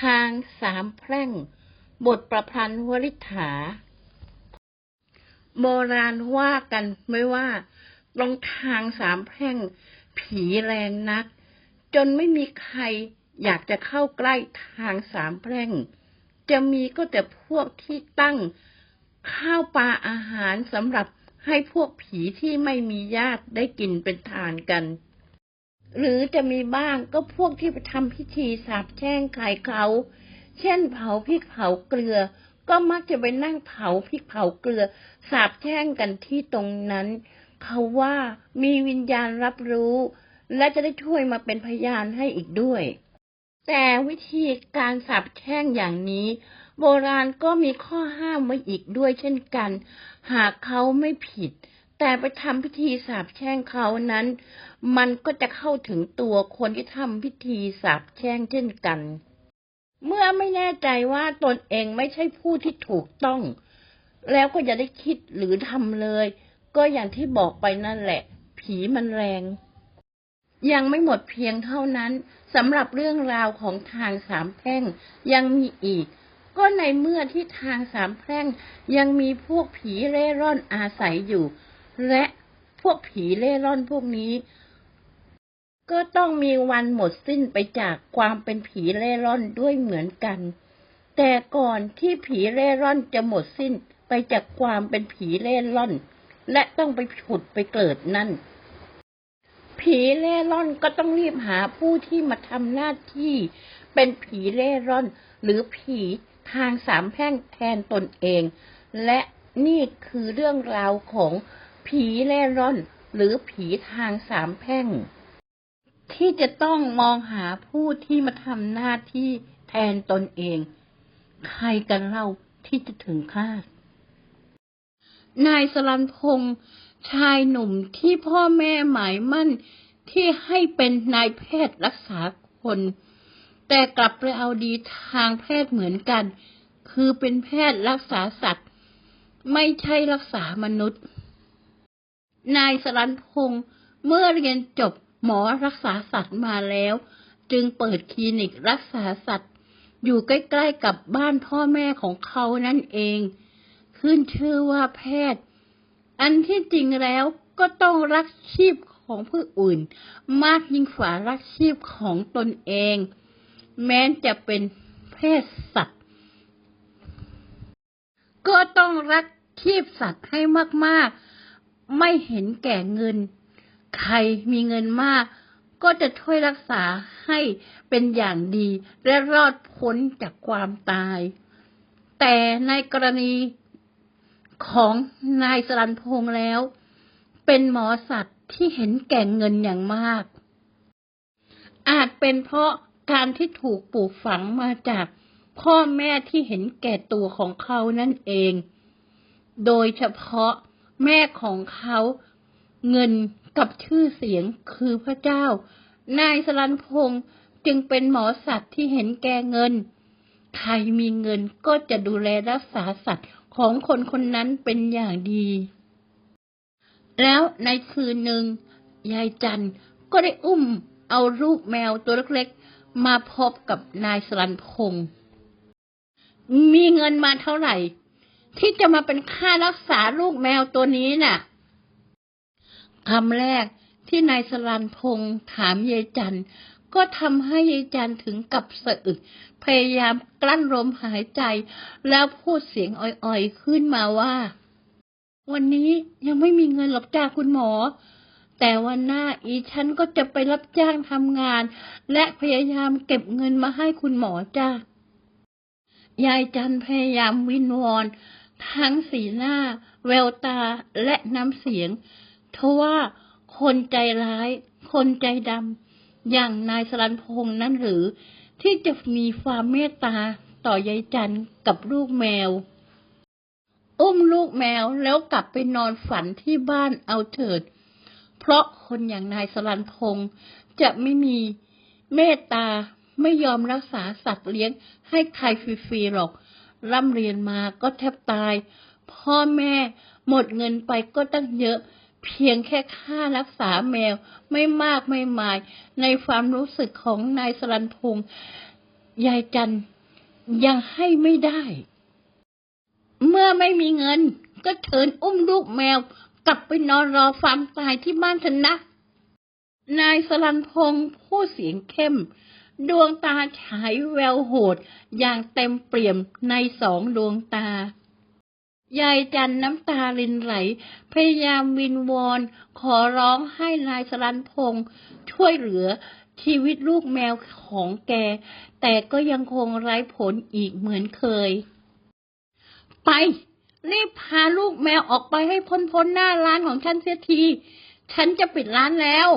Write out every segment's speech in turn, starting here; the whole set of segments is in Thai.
ทางสามแพร่ง บทประพันธ์วริษฐา โบราณว่ากันไม่ว่าตรงทางสามแพร่ง ผีแรงนัก จนไม่มีใครอยากจะเข้าใกล้ทางสามแพร่ง จะมีก็แต่พวกที่ตั้งข้าวปลาอาหารสำหรับให้พวกผีที่ไม่มีญาติได้กินเป็นทานกัน หรือจะมีบ้างก็พวกที่ไปทำพิธีสาบแช่งใครเขา เช่นเผาพริกเผาเกลือ ก็มักจะไปนั่งเผาพริกเผาเกลือสาบแช่งกันที่ตรงนั้น เขาว่ามีวิญญาณรับรู้ และจะได้ช่วยมาเป็นพยานให้อีกด้วย แต่วิธีการสาบแช่งอย่างนี้ โบราณก็มีข้อห้ามไว้อีกด้วยเช่นกัน หากเขาไม่ผิด แต่ไปทำพิธีสาบแช่งเขานั้น มันก็จะเข้าถึงตัวคนที่ทำพิธีสาบแช่งเช่นกัน เมื่อไม่แน่ใจว่าตนเองไม่ใช่ผู้ที่ถูกต้อง แล้วก็อย่าได้คิดหรือทำเลย ก็อย่างที่บอกไปนั่นแหละ ผีมันแรง ยังไม่หมดเพียงเท่านั้นสำหรับเรื่องราวของทางสามแพร่งยังมีอีกก็ในเมื่อที่ทางสามแพร่งยังมีพวกผีเร่ร่อนอาศัยอยู่ และพวกผีเร่ร่อนพวกนี้ ก็ต้องมีวันหมดสิ้นไปจากความเป็นผีเร่ร่อนด้วยเหมือนกัน แต่ก่อนที่ผีเร่ร่อนจะหมดสิ้นไปจากความเป็นผีเร่ร่อน และต้องไปผุดไปเกิดนั่น ผีเร่ร่อนก็ต้องรีบหาผู้ที่มาทำหน้าที่เป็นผีเร่ร่อน หรือผีทางสามแพร่งแทนตนเอง และนี่คือเรื่องราวของ ผีเร่ร่อน หรือผีทางสามแพร่ง ที่จะต้องมองหาผู้ที่มาทำหน้าที่แทนตนเอง ใครกันเล่าที่จะถึงคาด นายสลันพงษ์ชายหนุ่มที่พ่อแม่หมายมั่นที่ให้เป็นนายแพทย์รักษาคน แต่กลับไปเอาดีทางแพทย์เหมือนกัน คือเป็นแพทย์รักษาสัตว์ ไม่ใช่รักษามนุษย์ นายสรันพงษ์เมื่อเรียนจบหมอรักษาสัตว์มาแล้ว จึงเปิดคลินิกรักษาสัตว์ อยู่ใกล้ๆกับบ้านพ่อแม่ของเขานั่นเอง ขึ้นชื่อว่าแพทย์ อันที่จริงแล้วก็ต้องรักชีพของผู้อื่น มากยิ่งกว่ารักชีพของตนเอง แม้จะเป็นเพศสัตว์ ก็ต้องรักชีพสัตว์ให้มากๆ ไม่เห็นแก่เงิน ใครมีเงินมาก ก็จะช่วยรักษาให้เป็นอย่างดี และรอดพ้นจากความตาย แต่ในกรณีของนายสรันพงษ์แล้ว เป็นหมอสัตว์ที่เห็นแก่เงินอย่างมาก อาจเป็นเพราะการที่ถูกปลูกฝังมาจากพ่อแม่ที่เห็นแก่ตัวของเขานั่นเอง โดยเฉพาะ แม่ของเขาเงินกับชื่อเสียงคือพระเจ้า นายสรันพงษ์จึงเป็นหมอสัตว์ที่เห็นแก่เงิน ใครมีเงินก็จะดูแลรักษาสัตว์ของคนคนนั้นเป็นอย่างดี แล้วในคืนหนึ่ง ยายจันก็ได้อุ้มเอาลูกแมวตัวเล็กๆ มาพบกับนายสรันพงษ์มีเงินมาเท่าไหร่ ที่จะมาเป็นค่ารักษาลูกแมวตัวนี้น่ะคำแรกที่นายสรันพงษ์ถามยายจันก็ทำให้ยายจันถึงกับสะอึก พยายามกลั้นลมหายใจ แล้วพูดเสียงอ่อยๆขึ้นมาว่า วันนี้ยังไม่มีเงินหรอกจ้าคุณหมอ แต่วันหน้าอีฉันก็จะไปรับจ้างทำงาน และพยายามเก็บเงินมาให้คุณหมอจ้ายายจันพยายามวินวอน ทั้งสีหน้า แววตาและน้ำเสียงทว่าคนใจร้าย คนใจดำอย่างนายสรันพงษ์นั้นหรือ ที่จะมีความเมตตาต่อยายจันกับลูกแมว อุ้มลูกแมวแล้วกลับไปนอนฝันที่บ้านเอาเถิด เพราะคนอย่างนายสรันพงษ์จะไม่มีเมตตาไม่ยอมรักษาสัตว์เลี้ยงให้ใครฟรีๆหรอก ร่ำเรียนมาก็แทบตาย พ่อแม่หมดเงินไปก็ตั้งเยอะ เพียงแค่ค่ารักษาแมวไม่มากไม่มาย ในความรู้สึกของนายสรันพงษ์ยายจันยังให้ไม่ได้ เมื่อไม่มีเงิน ก็เชิญอุ้มลูกแมว กลับไปนอนรอความตายที่บ้านฉันนะ นายสลันพงษ์ผู้เสียงเข้ม ดวงตาฉายแววโหดอย่างเต็มเปี่ยมในสองดวงตา ยายจันน้ำตารินไหล พยายามวินวอนขอร้องให้นายสลันพงษ์ช่วยเหลือชีวิตลูกแมวของแก แต่ก็ยังคงไร้ผลอีกเหมือนเคย ไป รีบพาลูกแมวออกไปให้พ้นพ้นหน้าร้านของฉันเสียที ฉันจะปิดร้านแล้ว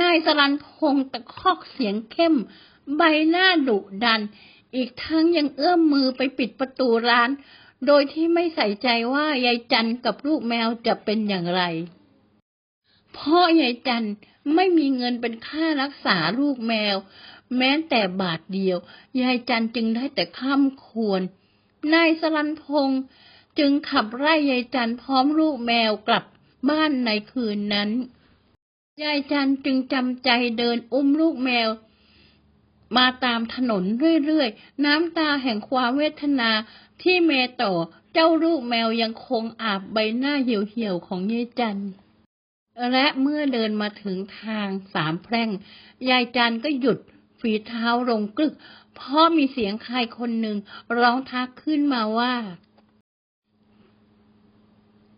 นายสรันพงษ์ตะคอกเสียงเข้ม ใบหน้าดุดัน อีกทั้งยังเอื้อมมือไปปิดประตูร้าน โดยที่ไม่ใส่ใจว่ายายจันกับลูกแมวจะเป็นอย่างไรเพ่อยายจันไม่มีเงินเป็นค่ารักษาลูกแมว แม้แต่บาทเดียว ยายจันจึงได้แต่ข้ามควร นายสรันพงษ์จึงขับไล่ยายจันพร้อมลูกแมวกลับบ้านในคืนนั้น ยายจันจึงจำใจเดินอุ้มลูกแมว มาตามถนนเรื่อยๆ น้ำตาแห่งความเวทนาที่เมต่อเจ้าลูกแมวยังคงอาบใบหน้าเหี่ยวๆของยายจันและเมื่อเดินมาถึงทางสามแพร่ง ยายจันก็หยุดฝีเท้าลงกึก เพราะมีเสียงใครคนหนึ่งร้องทักขึ้นมาว่า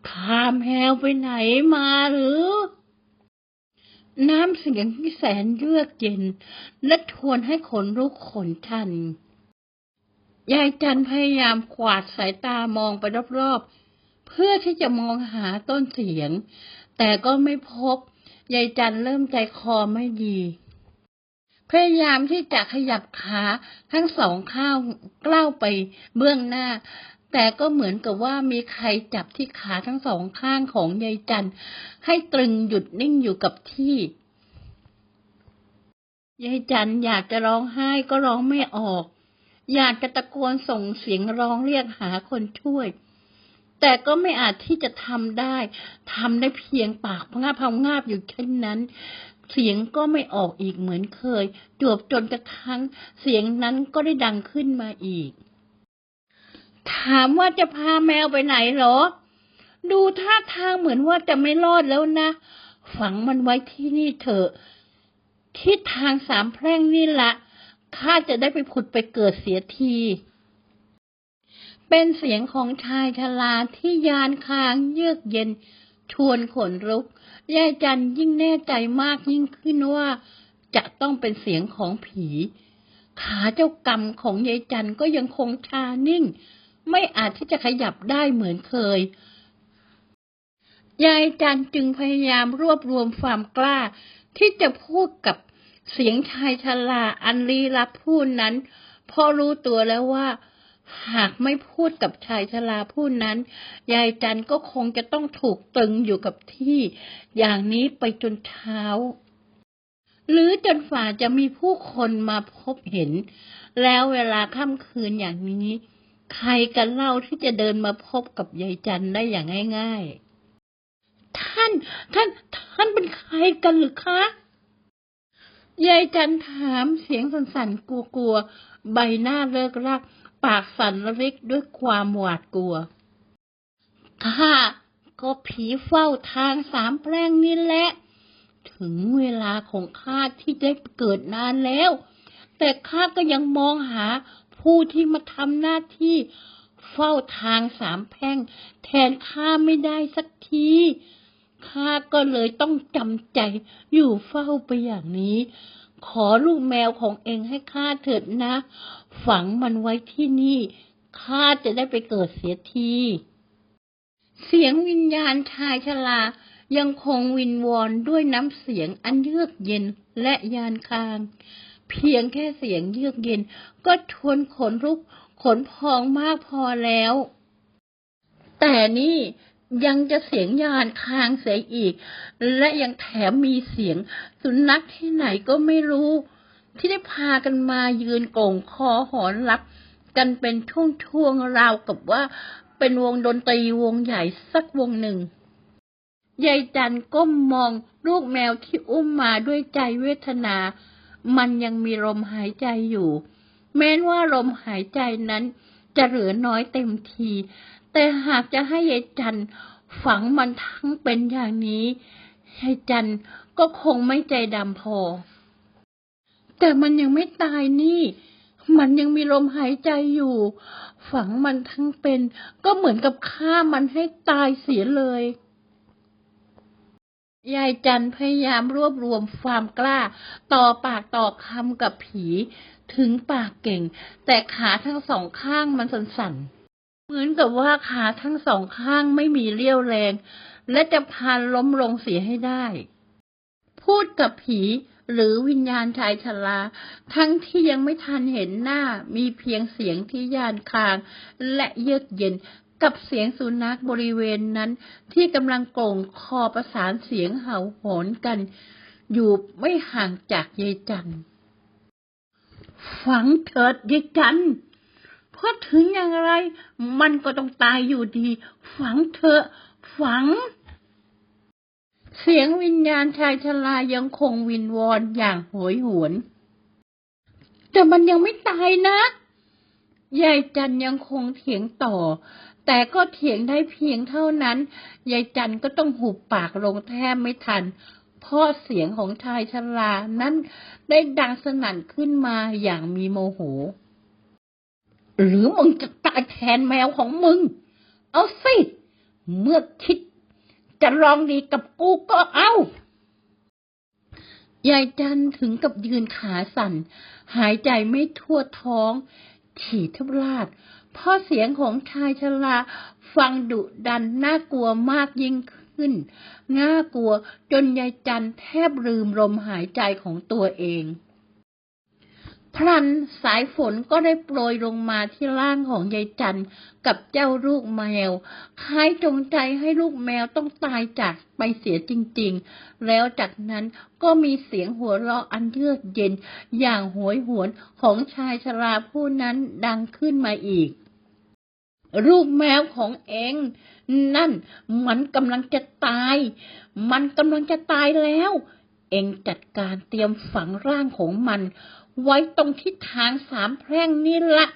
ขามแฮวไปไหนมาหรือ น้ำเสียงที่แสนเยือกเย็น และทวนให้ขนลุกขนทัน ยายจันพยายามกวาดสายตามองไปรอบๆ เพื่อที่จะมองหาต้นเสียง แต่ก็ไม่พบ ยายจันเริ่มใจคอไม่ดี พยายามที่จะขยับขาทั้งสองข้างกล้าวไปเบื้องหน้า แต่ก็เหมือนกับว่ามีใครจับที่ขาทั้งสองข้างของยายจันให้ตรึงหยุดนิ่งอยู่กับที่ยายจันอยากจะร้องไห้ก็ร้องไม่ออก อยากจะตะโกนส่งเสียงร้องเรียกหาคนช่วย แต่ก็ไม่อาจที่จะทำได้ทำได้เพียงปากพงาพงาบอยู่เช่นนั้น เสียงก็ไม่ออกอีกเหมือนเคย จวบจนกระทั่งเสียงนั้นก็ได้ดังขึ้นมาอีก ถามว่าจะพาแมวไปไหนเหรอ ดูท่าทางเหมือนว่าจะไม่รอดแล้วนะ ฝังมันไว้ที่นี่เถอะที่ทางสามแพร่งนี่ละข้าจะได้ไปผุดไปเกิดเสียที เป็นเสียงของชายชราที่ยานคางเยือกเย็น ชวนขนลุกยายจันยิ่งแน่ใจมากยิ่งขึ้นว่า จะต้องเป็นเสียงของผี ขาเจ้ากรรมของยายจันก็ยังคงชานิ่ง ไม่อาจที่จะขยับได้เหมือนเคย ยายจันจึงพยายามรวบรวมความกล้า ที่จะพูดกับเสียงชายชราอันลี้ลับพูดนั้นเพราะรู้ตัวแล้วว่า หากไม่พูดกับชายชราผู้นั้น ยายจันก็คงจะต้องถูกตึงอยู่กับที่ อย่างนี้ไปจนเช้า หรือจนฝ่าจะมีผู้คนมาพบเห็น แล้วเวลาค่ำคืนอย่างนี้ ใครกันเล่าที่จะเดินมาพบกับยายจันได้อย่างง่าย ๆ ท่าน ท่าน ท่านเป็นใครกันหรือคะ ยายจันถามเสียงสั่นๆ กลัวๆ ใบหน้าเลิกรัก ปากสั่นระริกด้วยความหวาดกลัว ข้าก็ผีเฝ้าทางสามแพร่งนี่แหละ ถึงเวลาของข้าที่ได้เกิดนานแล้ว แต่ข้าก็ยังมองหา ผู้ที่มาทำหน้าที่เฝ้าทางสามแพร่ง แทนข้าไม่ได้สักทีข้าก็เลยต้องจำใจอยู่เฝ้าไปอย่างนี้ ขอลูกแมวของเองให้ข้าเถิดนะ ฝังมันไว้ที่นี่ข้าจะได้ไปเกิดเสียที เสียงวิญญาณชายชรายังคงวินวอนด้วยน้ำเสียงอันเยือกเย็นและยานคาง เพียงแค่เสียงเยือกเย็น ก็ทวนขนลุกขนพองมากพอแล้ว แต่นี่ยังจะเสียงยานคางเสียอีก และยังแถมมีเสียงสุนัขที่ไหนก็ไม่รู้ ที่ได้พากันมายืนโก่งคอหอนรับ กันเป็นช่วงๆราวกับว่าเป็นวงดนตรีวงใหญ่สักวงหนึ่งยายจันก้มมองลูกแมวที่อุ้มมาด้วยใจเวทนา มันยังมีลมหายใจอยู่ แม้นว่าลมหายใจนั้นจะเหลือน้อยเต็มที แต่หากจะให้ยายจันฝังมันทั้งเป็นอย่างนี้ยายจันก็คงไม่ใจดำพอ แต่มันยังไม่ตายนี่ มันยังมีลมหายใจอยู่ ฝังมันทั้งเป็น ก็เหมือนกับฆ่ามันให้ตายเสียเลย ยายจันพยายามรวบรวมความกล้า ต่อปากต่อคำกับผี ถึงปากเก่ง แต่ขาทั้งสองข้างมันสั่นๆ เหมือนกับว่าขาทั้งสองข้างไม่มีเรี่ยวแรง และจะพานล้มลงเสียให้ได้ พูดกับผีหรือวิญญาณชายชราทั้งที่ยังไม่ทันเห็นหน้ามีเพียงเสียงที่ยานคาง และเยือกเย็น กับเสียงสุนัขบริเวณนั้น ที่กำลังโก่งคอประสานเสียงเห่าหอนกัน อยู่ไม่ห่างจากยายจันฝังเถิดยายจันเพราะถึงอย่างไร มันก็ต้องตายอยู่ดี ฝังเถอะ ฝัง เสียงวิญญาณชายชรายังคงวินวอนอย่างโหยหวน แต่มันยังไม่ตายนะยายจันยังคงเถียงต่อ แต่ก็เถียงได้เพียงเท่านั้น ยายจันก็ต้องหุบปากลงแทบไม่ทัน เพราะเสียงของชายชรานั้นได้ดังสนั่นขึ้นมาอย่างมีโมโห หรือมึงจะตายแทนแมวของมึง เอาสิ เมื่อคิดจะลองดีกับกูก็เอายายจันถึงกับยืนขาสั่น หายใจไม่ทั่วท้อง ฉี่ทุบลาด พราะเสียงของชายชราฟังดุดันน่ากลัวมากยิ่งขึ้นน่ากลัวจนยายจันแทบลืมลมหายใจของตัวเอง พลันสายฝนก็ได้โปรยลงมาที่ร่างของยายจันกับเจ้าลูกแมว คล้ายจงใจให้ลูกแมวต้องตายจากไปเสียจริง ๆ แล้วจากนั้นก็มีเสียงหัวเราะอันเยือกเย็น อย่างโหยหวนของชายชราผู้นั้นดังขึ้นมาอีก ลูกแมวของเอง นั่นมันกำลังจะตาย มันกำลังจะตายแล้ว เองจัดการเตรียมฝังร่างของมัน ไว้ตรงที่ทางสามแพร่งนี่ละ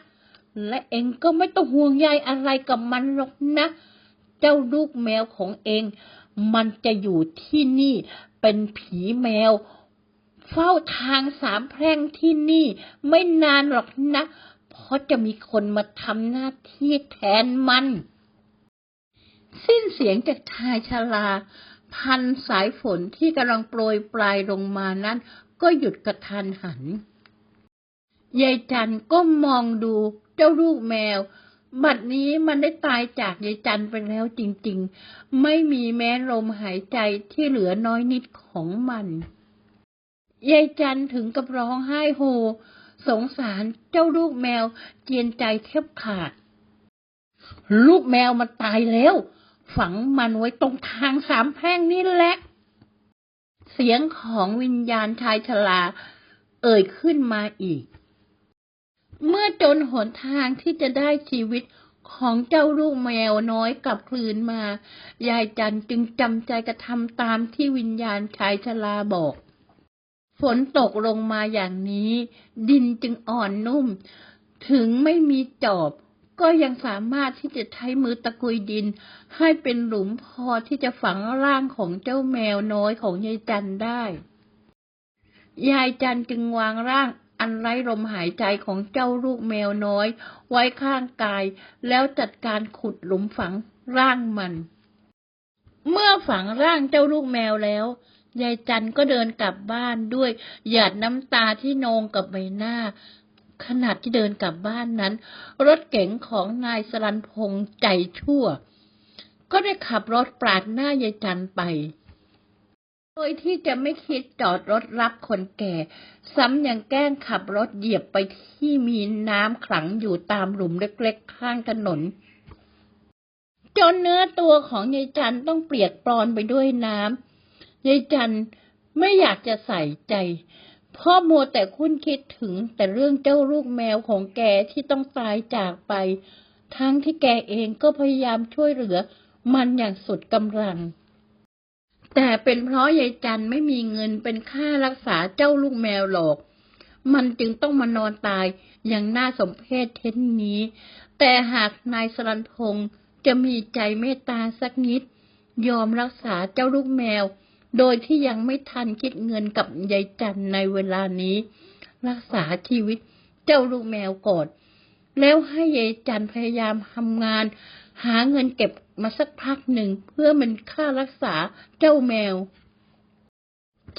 และเองก็ไม่ต้องห่วงใยอะไรกับมันหรอกนะ เจ้าลูกแมวของเอง มันจะอยู่ที่นี่เป็นผีแมว เฝ้าทางสามแพร่งที่นี่ ไม่นานหรอกนะ เพราะจะมีคนมาทำหน้าที่แทนมัน สิ้นเสียงจากชายชราพันสายฝนที่กำลังโปรยปลายลงมานั้น ก็หยุดกระทันหัน ยายจันก็มองดูเจ้าลูกแมว บัดนี้มันได้ตายจากยายจันไปแล้วจริงๆ ไม่มีแม้ลมหายใจที่เหลือน้อยนิดของมันยายจันถึงกับร้องไห้โฮ สงสารเจ้าลูกแมวเจียนใจแทบขาด ลูกแมวมันตายแล้ว ฝังมันไว้ตรงทางสามแพร่งนี่แหละ เสียงของวิญญาณชายชราเอ่ยขึ้นมาอีก เมื่อจนหนทางที่จะได้ชีวิตของเจ้าลูกแมวน้อยกลับคืนมา ยายจันจึงจำใจกระทำตามที่วิญญาณชายชราบอก ฝนตกลงมาอย่างนี้ ดินจึงอ่อนนุ่ม ถึงไม่มีจอบ ก็ยังสามารถที่จะใช้มือตะกุยดิน ให้เป็นหลุมพอที่จะฝังร่างของเจ้าแมวน้อยของยายจันได้ ยายจันจึงวางร่างอันไร้ลมหายใจของเจ้าลูกแมวน้อย ไว้ข้างกาย แล้วจัดการขุดหลุมฝังร่างมัน เมื่อฝังร่างเจ้าลูกแมวแล้ว ยายจันก็เดินกลับบ้านด้วย หยาดน้ำตาที่นองกับใบหน้า ขณะที่เดินกลับบ้านนั้น รถเก๋งของนายสรันพงษ์ใจชั่ว ก็ได้ขับรถปาดหน้ายายจันไป โดยที่จะไม่คิดจอดรถรับคนแก่ ซ้ำยังแกล้งขับรถเหยียบไปที่มีน้ำขลังอยู่ตามหลุมเล็กๆข้างถนนจนเนื้อตัวของยายจันต้องเปียกปรอนไปด้วยน้ำ ยายจันไม่อยากจะใส่ใจพราะมัวแต่คุ้นคิดถึงแต่เรื่องเจ้าลูกแมวของแกที่ต้องตายจากไป ทั้งที่แกเองก็พยายามช่วยเหลือมันอย่างสุดกำลัง แต่เป็นเพราะยายจันไม่มีเงินเป็นค่ารักษาเจ้าลูกแมวหรอก มันจึงต้องมานอนตายอย่างน่าสมเพชเช่นนี้ แต่หากนายสรันพงษ์จะมีใจเมตตาสักนิด ยอมรักษาเจ้าลูกแมว โดยที่ยังไม่ทันคิดเงินกับยายจันในเวลานี้ รักษาชีวิตเจ้าลูกแมวก่อนแล้วให้ยายจันพยายามทำงาน หาเงินเก็บมาสักพักหนึ่งเพื่อเป็นค่ารักษาเจ้าแมว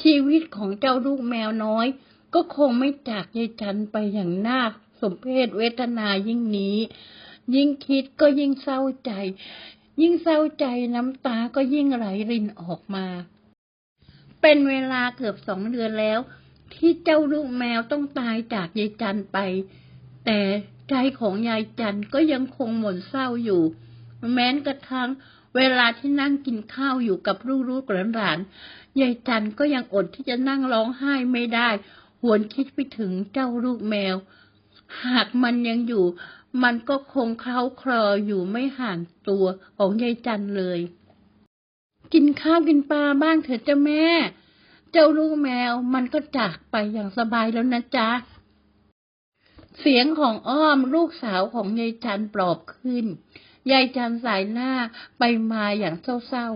ชีวิตของเจ้าลูกแมวน้อย ก็คงไม่จากยายจันไปอย่างน่าสมเพชเวทนายิ่งนี้ ยิ่งคิดก็ยิ่งเศร้าใจ ยิ่งเศร้าใจน้ำตาก็ยิ่งไหลรินออกมา เป็นเวลาเกือบสองเดือนแล้ว ที่เจ้าลูกแมวต้องตายจากยายจันไป แต่ใจของยายจันก็ยังคงหม่นเศร้าอยู่ แม้กระทั่งเวลาที่นั่งกินข้าวอยู่กับลูกๆหลานๆยายจันก็ยังอดที่จะนั่งร้องไห้ไม่ได้ หวนคิดไปถึงเจ้าลูกแมว หากมันยังอยู่ มันก็คงเคล้าคลออยู่ไม่ห่างตัวของยายจันเลย กินข้าวกินปลาบ้างเถอะจ้าแม่ เจ้าลูกแมวมันก็จากไปอย่างสบายแล้วนะจ๊ะ เสียงของอ้อมลูกสาวของยายจันปลอบขึ้น ยายจันสายหน้าไปมาอย่างเศร้า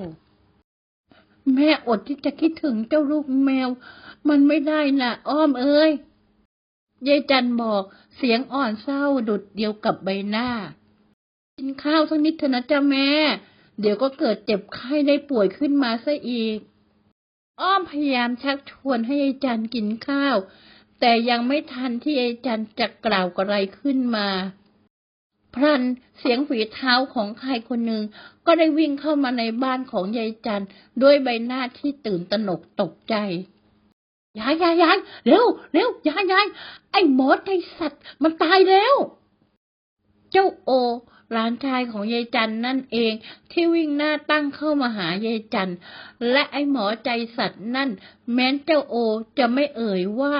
ๆ แม่อดที่จะคิดถึงเจ้าลูกแมว มันไม่ได้น่ะ อ้อมเอ้ยยายจันบอกเสียงอ่อนเศร้าดุดเดียวกับใบหน้า กินข้าวสักนิดเถอะนะจ๊ะแม่ เดี๋ยวก็เกิดเจ็บไข้ได้ป่วยขึ้นมาซะอีก อ้อมพยายามชักชวนให้ยายจันกินข้าว แต่ยังไม่ทันที่ยายจันจะกล่าวอะไรขึ้นมา พลันเสียงฝีเท้าของใครคนหนึ่งก็ได้วิ่งเข้ามาในบ้านของยายจันด้วยใบหน้าที่ตื่นตระหนกตกใจยายยายยายเร็วเร็วยายยายไอ้หมอใจสัตว์ มันตายแล้ว เจ้าโอ หลานชายของยายจันนั่นเอง ที่วิ่งหน้าตั้งเข้ามาหายายจันและไอ้หมอใจสัตว์นั่น แม้นเจ้าโอจะไม่เอ่ยว่า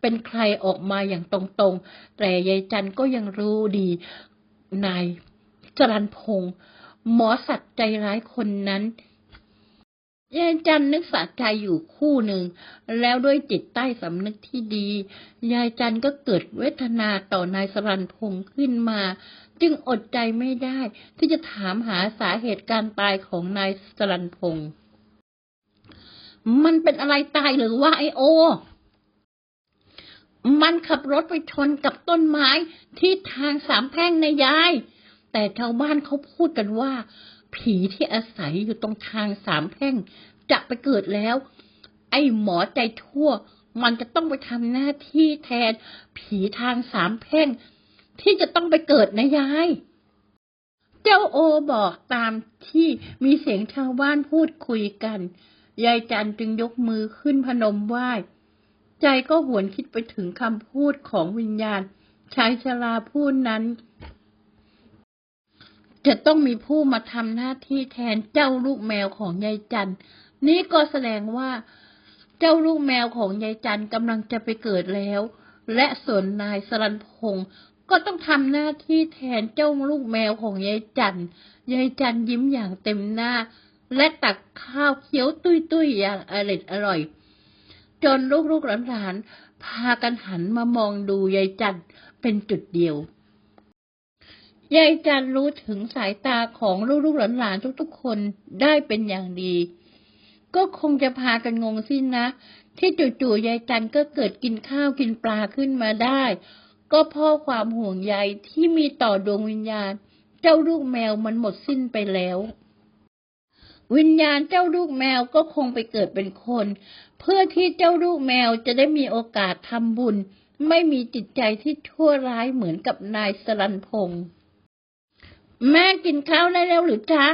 เป็นใครออกมาอย่างตรงๆ แต่ยายจันก็ยังรู้ดีนายจรันพงศ์หมอสัตว์ใจร้ายคนนั้นยายจันนึกสะใจอยู่คู่หนึ่ง แล้วด้วยจิตใต้สำนึกที่ดี ยายจันก็เกิดเวทนาต่อนายสรันพงศ์ขึ้นมา จึงอดใจไม่ได้ ที่จะถามหาสาเหตุการตายของนายสรันพงศ์มันเป็นอะไรตายหรือว่าไอโอ มันขับรถไปชนกับต้นไม้ที่ทางสามแพร่งในยาย แต่ชาวบ้านเขาพูดกันว่า ผีที่อาศัยอยู่ตรงทางสามแพร่ง จะไปเกิดแล้ว ไอ้หมอใจทั่ว มันจะต้องไปทำหน้าที่แทน ผีทางสามแพร่ง ที่จะต้องไปเกิดนะยาย เจ้าโอบอกตามที่มีเสียงชาวบ้านพูดคุยกัน ยายจันจึงยกมือขึ้นพนมไหว้ ใจก็หวนคิดไปถึงคำพูดของวิญญาณชายชราผู้นั้น จะต้องมีผู้มาทำหน้าที่แทนเจ้าลูกแมวของยายจันนี่ก็แสดงว่าเจ้าลูกแมวของยายจันกำลังจะไปเกิดแล้ว และส่วนนายสรันพงศ์ ก็ต้องทำหน้าที่แทนเจ้าลูกแมวของยายจันยายจันยิ้มอย่างเต็มหน้า และตักข้าวเคี้ยวตุ้ยๆอย่างอร่อยอร่อย จนลูกๆหลานๆพากันหันมามองดูยายจันเป็นจุดเดียวยายจันรู้ถึงสายตาของลูกๆหลานๆทุกๆคนได้เป็นอย่างดี ก็คงจะพากันงงสินนะ ที่จู่ๆยายจันก็เกิดกินข้าวกินปลาขึ้นมาได้ ก็เพราะความห่วงใยที่มีต่อดวงวิญญาณ เจ้าลูกแมวมันหมดสิ้นไปแล้ว วิญญาณเจ้าลูกแมวก็คงไปเกิดเป็นคน เพื่อที่เจ้าลูกแมวจะได้มีโอกาสทำบุญ ไม่มีจิตใจที่ชั่วร้ายเหมือนกับนายสรันพงศ์แม่กินข้าวได้แล้วหรือจ๊ะ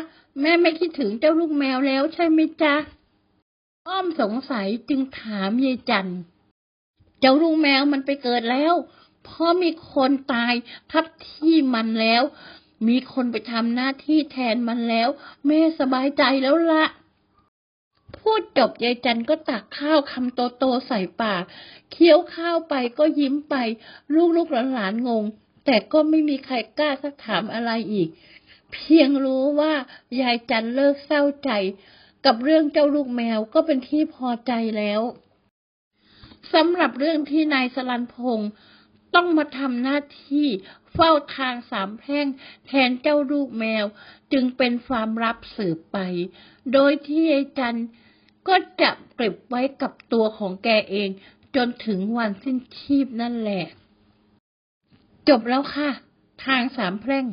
แม่ไม่คิดถึงเจ้าลูกแมวแล้วใช่ไหมจ๊ะ อ้อมสงสัยจึงถามยายจันเจ้าลูกแมวมันไปเกิดแล้ว เพราะมีคนตายทับที่มันแล้ว มีคนไปทำหน้าที่แทนมันแล้ว แม่สบายใจแล้วละพูดจบยายจันก็ตักข้าวคำโตๆใส่ปาก เคี้ยวข้าวไปก็ยิ้มไป ลูกๆหลานๆงง แต่ก็ไม่มีใครกล้าสักถามอะไรอีก เพียงรู้ว่ายายจันเลิกเศร้าใจ กับเรื่องเจ้าลูกแมวก็เป็นที่พอใจแล้วสำหรับเรื่องที่นายสลันพงศ์ ต้องมาทำหน้าที่เฝ้าทางสามแพร่งแทนเจ้าลูกแมว จึงเป็นความลับสืบไป โดยที่ไอ้จันก็จะเก็บไว้กับตัวของแกเอง จนถึงวันสิ้นชีพนั่นแหละ จบแล้วค่ะ ทางสามแพร่ง